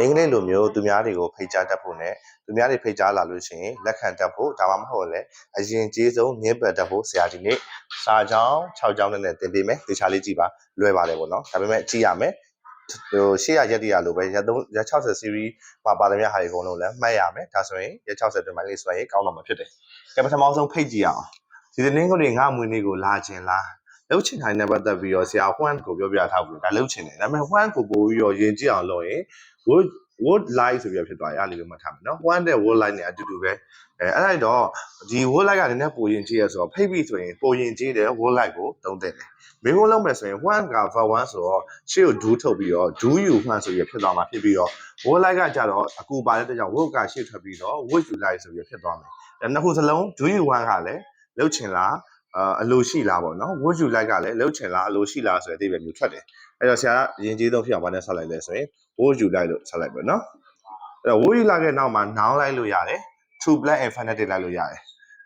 အင်္ဂလိပ်လိုမျိုးသူများတွေကိုဖိတ်ကြားတတ်ဖို့နဲ့သူများတွေဖိတ်ကြားလာလို့ရှိရင်လက်ခံတတ်ဖို့ဒါမှမဟုတ်လည်းအရင်ကျေးဆုံးညှင်းပယ်တတ်ဖို့ဆရာဒီနေ့စာကြောင်း6ကြောင်းနဲ့သင်ပေးမယ်တေချာလေးကြည့်ပါလွယ်ပါတယ်ပေါ့နော်ဒါပေမဲ့ကြည့်ရမယ်ဟိုရှေ့ရရက်တရလိုပဲရက်3ရက်60 series မှာပါသမျှဟာတွေအကုန်လုံးလည်းမှတ်ရမယ်ဒါဆိုရင်ရက်60တွင်မှလေးဆိုရင်ကောင်းတော့မှာဖြစ်တယ်ကဲပထမဆုံးဖိတ်ကြည့်အောင်ဒီသတင်းကိုတွေငါမွေးနေ့ကိုလာခြင်းလား လှုပ်ချင်တိုင်းနဲ့ပတ်သက်ပြီးတော့ဆရာ Juan ကိုပြောပြထားဘူးဒါလှုပ်ချင်တယ်ဒါပေမဲ့ Juan ကိုပို့ပြီးတော့ယဉ်ကြည့်အောင်လုပ်ရင် would would like ဆိုပြီးတော့ဖြစ်သွားရအားလေးပဲမှတ်ထားမယ်နော် Juan တဲ့ would like နဲ့အတူတူပဲအဲအဲ့ဒါတော့ဒီ would like ကလည်းနည်းနည်းပိုယဉ်ကြည့်ရဆိုတော့ဖိတ်ပြီးဆိုရင်ပိုယဉ်ကြည့်တယ် would like ကိုသုံးသင့်တယ်မေခွန်းလုံးမယ်ဆိုရင် Juan က verb 1ဆိုတော့ရှေ့ကို do ထုတ်ပြီးတော့ do you Juan ဆိုပြီးဖြစ်သွားမှာဖြစ်ပြီးတော့ would like ကကြတော့အကူပါတဲ့အတွက်ကြောင့် would ကရှေ့ထွက်ပြီးတော့ would you like ဆိုပြီးဖြစ်သွားမယ်အဲနှစ်ခုစလုံး do you want ကလည်းလှုပ်ချင်လား အာအလိုရှိလားပေါ့နော် would you like ကလည်းလှုပ်ချင်လားအလိုရှိလားဆိုတဲ့အဓိပ္ပာယ်မျိုးထွက်တယ်အဲ့တော့ဆရာကအရင်ကြီးဆုံးဖြစ်အောင်ဗာနဲ့ဆက်လိုက်လဲဆိုရင် would you like လို့ဆက်လိုက်ပါနော်အဲ့တော့ would you like ရဲ့နောက်မှာ noun လိုက်လို့ရတယ် to black infinitive လိုက်လို့ရတယ်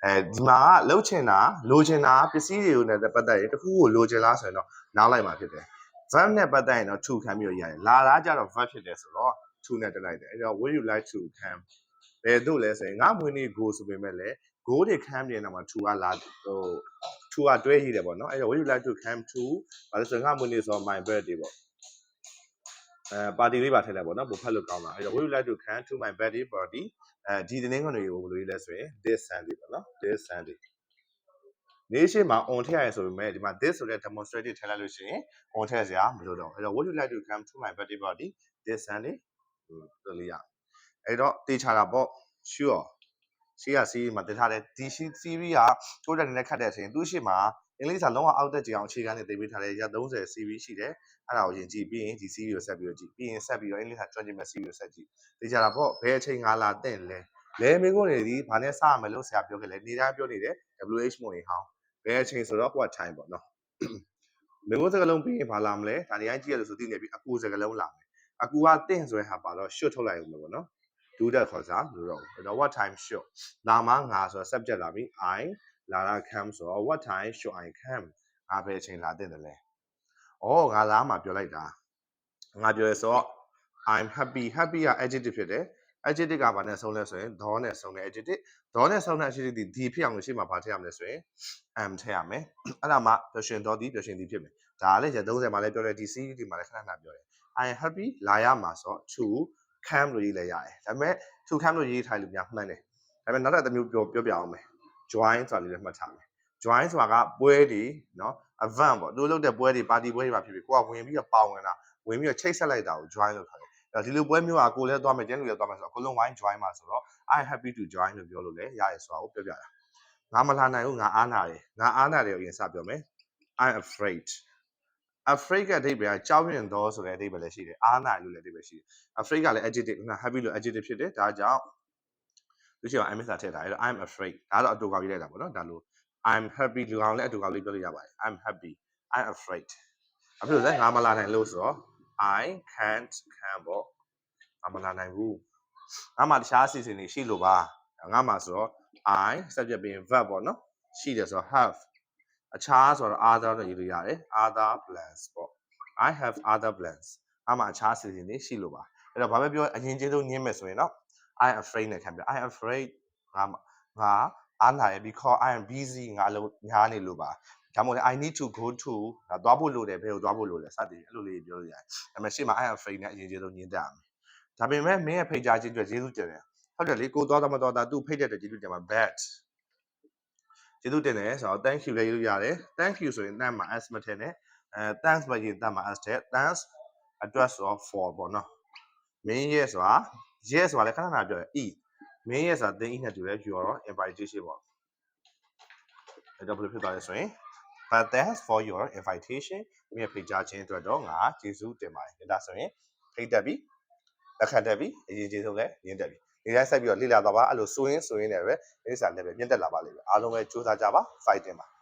အဲဒီမှာကလှုပ်ချင်တာလိုချင်တာပစ္စည်းတွေကိုလည်းပတ်သက်ရင်တစ်ခုကိုလိုချင်လားဆိုရင်တော့ noun လိုက်မှာဖြစ်တယ် verb နဲ့ပတ်သက်ရင်တော့ to ခံပြီးတော့ရတယ်လာတာကြတော့ verb ဖြစ်တယ်ဆိုတော့ to နဲ့တက်လိုက်တယ်အဲ့တော့ would you like to come ဘယ်တို့လဲဆိုရင်ငါမွေးနေ့ go ဆိုပေမဲ့လည်း go တွေခံပြီးတဲ့နောက်မှာ to ကလာဟို to ကတွဲရည်တယ်ပေါ့နော်အဲ့တော့ would you like to come to ဘာလို့ဆိုရင်ငါမွေးနေ့ဆိုတော့ my birthday ပေါ့အဲပါတီလေးပါထည့်လိုက်ပေါ့နော်ဘုဖတ်လို့ကောင်းတာအဲ့တော့ would you like to come to my birthday party အဲဒီတင်းငွေတွေကိုဘယ်လိုလဲဆိုရင် this sunday ပေါ့နော် this sunday နေ့ရှိမှာ on ထည့်ရရင်ဆိုပေမဲ့ဒီမှာ this ဆိုတဲ့ demonstrative ထည့်လိုက်လို့ရှိရင် on ထည့်စရာမလိုတော့ဘူးအဲ့တော့ would you like to come to my birthday party this sunday ဟိုလိုလေးရအဲ့တော့တေချာတာပေါ့ sure ရှိရစီမှာတင်ထားတယ်ဒီရှိ series ကတိုးတက်နေတဲ့ခတ်တဲ့အချိန်သူ့ရှိမှာအင်္ဂလိပ်စာလုံးဝအောက်တက်ကြအောင်အခြေခံနေသိပေးထားတယ်ရ30 series ရှိတယ်အဲ့ဒါကိုယင်ကြည့်ပြီးရင်ဒီ series ကိုဆက်ပြီးတော့ကြည့်ပြီးရင်ဆက်ပြီးတော့အင်္ဂလိပ်စာကျွမ်းကျင်မဲ့ series ကိုဆက်ကြည့်တေချာတာပေါ့ဘယ်အချိန်ငါလာတဲ့လဲလဲမင်းကိုနေဒီဘာနဲ့စရမယ်လို့ဆရာပြောခဲ့လဲနေတိုင်းပြောနေတဲ့ WH မို့ရင်ဟောင်းဘယ်အချိန်ဆိုတော့ what time ပေါ့နော်မင်းကိုစကလုံးပြီးရင်ဘာလာမလဲဒါနေတိုင်းကြည့်ရလို့ဆိုသိနေပြီအကူစကလုံးလာမယ်အကူကတင့်ဆိုတဲ့ဟာပါတော့ short ထုတ်လိုက်အောင်လို့ပေါ့နော် do that ခေါ်စားလို့တော့အဲ့တော့ what time should လာမငါဆိုတော့ subject လာပြီ i လာတာ come ဆိုတော့ what time should i come ငါပဲအချိန်လာတဲ့တယ်လဲဩငါလာမှာပြောလိုက်တာငါပြောရဆိုတော့ i'm happy happy က adjective ဖြစ်တယ် adjective ကဘာနဲ့ဆုံးလဲဆိုရင် do နဲ့ဆုံးတဲ့ adjective do နဲ့ဆုံးတဲ့ adjective ဒီဒီဖြစ်အောင်လို့ရှိမှဘာထည့်ရမလဲဆိုရင် am ထည့်ရမယ်အဲ့ဒါမှ question do ဒီ question ဒီဖြစ်မယ်ဒါလည်းရက်30မှာလည်းပြောတယ်ဒီ series ဒီမှာလည်းခဏခဏပြောတယ် i am happy လာရမှာဆိုတော့ to cam လို့ရေးလဲရတယ်ဒါပေမဲ့ to cam လို့ရေးထားလို့များမှန်တယ်ဒါပေမဲ့နောက်တစ်မျိုးပြောပြောပြအောင်မယ် join ဆိုတာလေးလည်းမှတ်ထားမယ် join ဆိုတာကပွဲတွေเนาะ event ပေါ့သူလုပ်တဲ့ပွဲတွေပါတီပွဲတွေမှာဖြစ်ဖြစ်ကိုကဝင်ပြီးတော့ပါဝင်တာဝင်ပြီးတော့ချိတ်ဆက်လိုက်တာကို join လို့ခေါ်တယ်အဲ့ဒီလိုပွဲမျိုးကကိုလည်းသွားမယ်ကျန်လူလည်းသွားမယ်ဆိုတော့အကုန်လုံး wine join မှာဆိုတော့ i happy to join လို့ပြောလို့လည်းရတယ်ဆိုတာကိုပြောပြတာငါမလာနိုင်ဘူးငါအားနာတယ်ငါအားနာတယ်ကိုအရင်စပြောမယ် i'm afraid afraid ကအဓိပ္ပာယ်ကကြောက်ရွံ့သောဆိုတဲ့အဓိပ္ပာယ်လည်းရှိတယ်အားနာလို့လည်းအဓိပ္ပာယ်ရှိတယ် afraid ကလည်း adjective နော် happy လို့ adjective ဖြစ်တယ်ဒါကြောင့်သူရှိအောင် I'm စာထည့်တာအဲ့တော့ I'm afraid ဒါတော့အတူကောက်ရေးလိုက်တာပေါ့နော်ဒါလို့ I'm happy လူအောင်လည်းအတူကောက်လေးပြောလို့ရပါတယ် I'm happy I'm afraid အဖြစ်လို့လဲငါမလာနိုင်လို့ဆိုတော့ I can't can ပေါ့ငါမလာနိုင်ဘူးငါမှတခြားအစီအစဉ်တွေရှိလို့ပါငါမှဆိုတော့ I subject ပြီး verb ပေါ့နော်ရှိတယ်ဆိုတော့ have အခြားဆိုတော့ other လို့ရေးလို့ရတယ် other plans ပေါ့ I have other plans အမှအခြားအစီအစဉ်တွေရှိလို့ပါအဲ့တော့ဘာပဲပြောအရင်ကျေးဆုံးညင်းမယ်ဆိုရင်တော့ I am afraid နဲ့ခံပြ I am afraid ငါငါအားနာရ because I am busy ငါအလုပ်ညားနေလို့ပါဒါမှမဟုတ် I need to go to ဒါသွားဖို့လိုတယ်ဘယ်ကိုသွားဖို့လိုလဲစသည်အဲ့လိုလေးပြောလို့ရတယ်ဒါပေမဲ့ရှေ့မှာ I am afraid နဲ့အရင်ကျေးဆုံးညင်းတတ်ရမယ်ဒါပေမဲ့မင်းရဲ့ဖိတ်ကြားခြင်းအတွက်ကျေးဇူးတင်တယ်ဟုတ်တယ်လေကိုသွားတော့မသွားတာသူ့ဖိတ်တဲ့အတွက်ကျေးဇူးတင်ပါ bad ကျေးဇူးတင်တယ်ဆိုတော့ thank you လည်းရေးလို့ရတယ် thank you ဆိုရင်တန်းမှာ s မထည့်နဲ့အဲ thanks ပဲရေးတန်းမှာ s ထည့် thanks address ဆိုတော့ for ပေါ့နော်မင်းရဲ့ဆိုတာ yes ဆိုတာလည်းခဏခဏပြောတယ် e မင်းရဲ့ဆိုတာသင် e နဲ့တူတယ် your invitation ပေါ့အဲ့တော့ဘယ်လိုဖြစ်သွားလဲဆိုရင် but thanks for your invitation မင်းရဲ့ဖိတ်ကြားခြင်းအတွက်တော့ငါကျေးဇူးတင်ပါတယ်ဒါဆိုရင်ဖိတ်တက်ပြီလက်ခံတက်ပြီအရင်ကျေးဇူးလည်းရင်းတက်ပြီ ဒီတိုင်းဆက်ပြီးတော့လေ့လာသွားပါအဲ့လိုဆိုရင်ဆိုရင်လည်းပဲဒီစာလည်းပဲမြင့်တက်လာပါလိမ့်မယ်အားလုံးပဲစူးစမ်းကြပါ fighting ပါ